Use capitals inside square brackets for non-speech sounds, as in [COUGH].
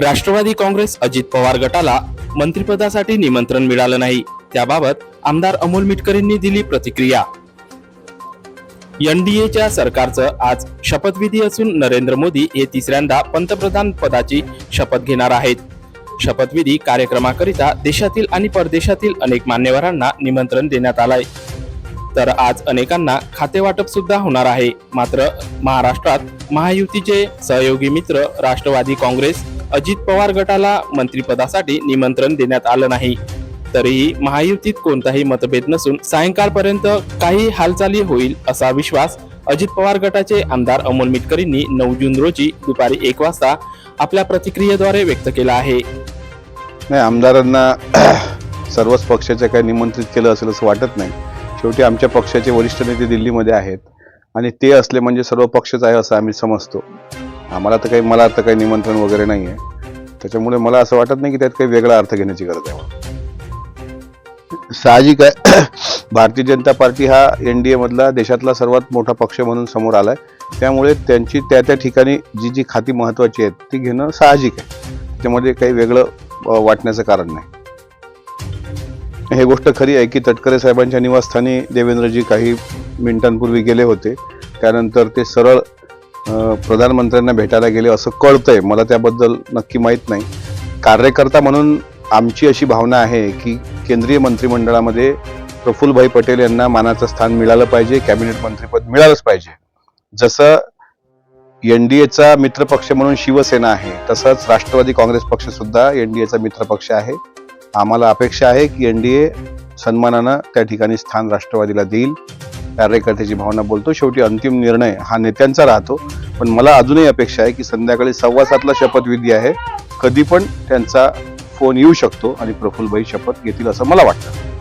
राष्ट्रवादी काँग्रेस अजित पवार गटाला मंत्रिपदासाठी निमंत्रण मिळालं नाही. त्याबाबत आमदार अमोल मिटकरींनी दिली प्रतिक्रिया. एनडीएच्या सरकारचं आज शपथविधी असून नरेंद्र मोदी हे तिसऱ्यांदा पंतप्रधान पदाची शपथ घेणार आहेत. शपथविधी कार्यक्रमाकरिता देशातील आणि परदेशातील अनेक मान्यवरांना निमंत्रण देण्यात आलंय. तर आज अनेकांना खातेवाटप सुद्धा होणार आहे. मात्र महाराष्ट्रात महायुतीचे सहयोगी मित्र राष्ट्रवादी काँग्रेस अजित पवार गटाला मंत्रिपदासाठी निमंत्रण देण्यात आलं नाही. तरीही महायुतीत कोणताही मतभेद नसून सायंकाळपर्यंत काही हालचाली होईल असा विश्वास अजित पवार गटाचे आमदार अमोल मिटकरींनी नऊ जून रोजी दुपारी एक वाजता आपल्या प्रतिक्रियेद्वारे व्यक्त केला आहे. नाही आमदारांना [CLEARS THROAT] सर्वच पक्षाच्या काही निमंत्रित केलं असेल असं वाटत नाही. शेवटी आमच्या पक्षाचे वरिष्ठ नेते दिल्लीमध्ये आहेत आणि ते असले म्हणजे सर्व पक्षच आहे असं आम्ही समजतो. आम्हाला तर काही मला तर काही निमंत्रण वगैरे नाही आहे त्याच्यामुळे मला असं वाटत नाही की त्यात काही वेगळा अर्थ घेण्याची गरज आहे साहजिक आहे. [COUGHS] भारतीय जनता पार्टी हा एन डी मधला देशातला सर्वात मोठा पक्ष म्हणून समोर आलाय. त्यामुळे त्यांची त्या त्या ठिकाणी जी जी खाती महत्वाची आहेत ती घेणं साहजिक आहे. त्यामध्ये काही वेगळं वाटण्याचं कारण नाही. हे गोष्ट खरी आहे की तटकरे साहेबांच्या निवासस्थानी देवेंद्रजी काही मिनिटांपूर्वी गेले होते. त्यानंतर ते सरळ प्रधानमंत्र्यांना भेटायला गेले असं कळतंय. मला त्याबद्दल नक्की माहीत नाही. कार्यकर्ता म्हणून आमची अशी भावना आहे की केंद्रीय मंत्रिमंडळामध्ये प्रफुल्लभाई पटेल यांना मानाचं स्थान मिळालं पाहिजे कॅबिनेट मंत्रीपद मिळालंच पाहिजे. जसं एन डी एचा मित्रपक्ष म्हणून शिवसेना आहे तसंच राष्ट्रवादी काँग्रेस पक्ष सुद्धा एचा मित्रपक्ष आहे. आम्हाला अपेक्षा आहे की एन डी ए सन्मानानं त्या ठिकाणी स्थान राष्ट्रवादीला देईल. कार्यकर्त्याची भावना बोलतो. शेवटी अंतिम निर्णय हा नेत्यांचा राहतो. पण मला अजूनही अपेक्षा आहे की संध्याकाळी सव्वा सातला शपथविधी आहे. कधी पण त्यांचा फोन येऊ शकतो आणि प्रफुल्लभाई शपथ घेतील असं मला वाटतं.